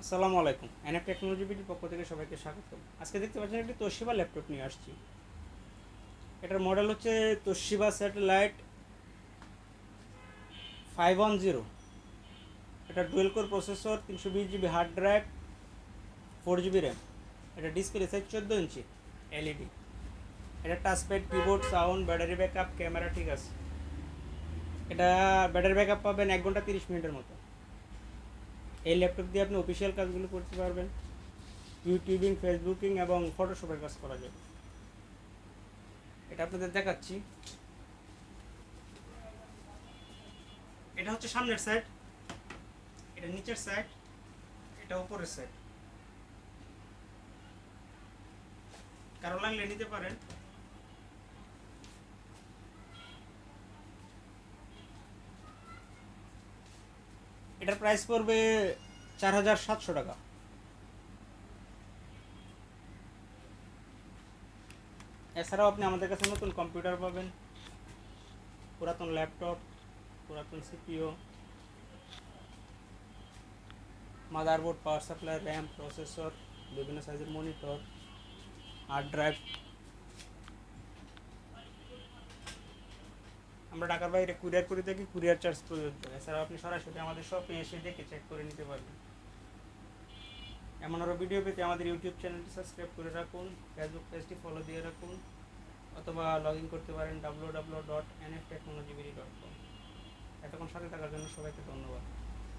আসসালামু আলাইকুম। NF technology বিটির পক্ষ থেকে সবাইকে স্বাগত আজকে দেখতে পাচ্ছেন একটি তোশিবা ল্যাপটপ নিয়ে আসছি। এটার মডেল হচ্ছে Toshiba satellite five one zero. এটা ডুয়েল কোর প্রসেসর, তিনশো বিশ GB hard drive, four GB RAM. এটা ডিসপ্লে সাইজ চোদ্দ ইঞ্চি, এলইডি। এটা touchpad, keyboard, sound, battery backup, camera, ঠিক আছে। এটা ব্যাটারি ব্যাকআপ পাবেন এক ঘণ্টা তিরিশ মিনিটের মতো। এই ল্যাপটপ দিয়ে আপনি অফিসিয়াল কাজগুলো করতে পারবেন। ইউটিউবিং ফেসবুকিং এবং ফটোশপের কাজ করা যাবে এটা আপনাদের দেখাচ্ছি। এটা হচ্ছে সামনের সাইড এটা নিচের সাইড এটা উপরের সাইড কারও লাগলে নিতে পারেন। এটার প্রাইস পড়বে চার হাজার সাতশো টাকা। এছাড়াও আপনি আমাদের কাছে নতুন কম্পিউটার পাবেন, পুরাতন ল্যাপটপ, পুরাতন CPU motherboard, power supply RAM, processor, বিভিন্ন সাইজের মনিটর, হার্ড ড্রাইভ আমরা ঢাকার বাইরে কুরিয়ার করে থাকি কুরিয়ার চার্জ প্রযোজ্য এছাড়াও আপনি সরাসরি আমাদের শপে এসে দেখে চেক করে নিতে পারবেন। এমন আরও ভিডিও পেতে আমাদের ইউটিউব চ্যানেলটি সাবস্ক্রাইব করে রাখুন ফেসবুক পেজটি ফলো দিয়ে রাখুন, অথবা লগ ইন করতে পারেন W W dot N F technology dot com এতক্ষণ সাথে থাকার জন্য সবাইকে ধন্যবাদ।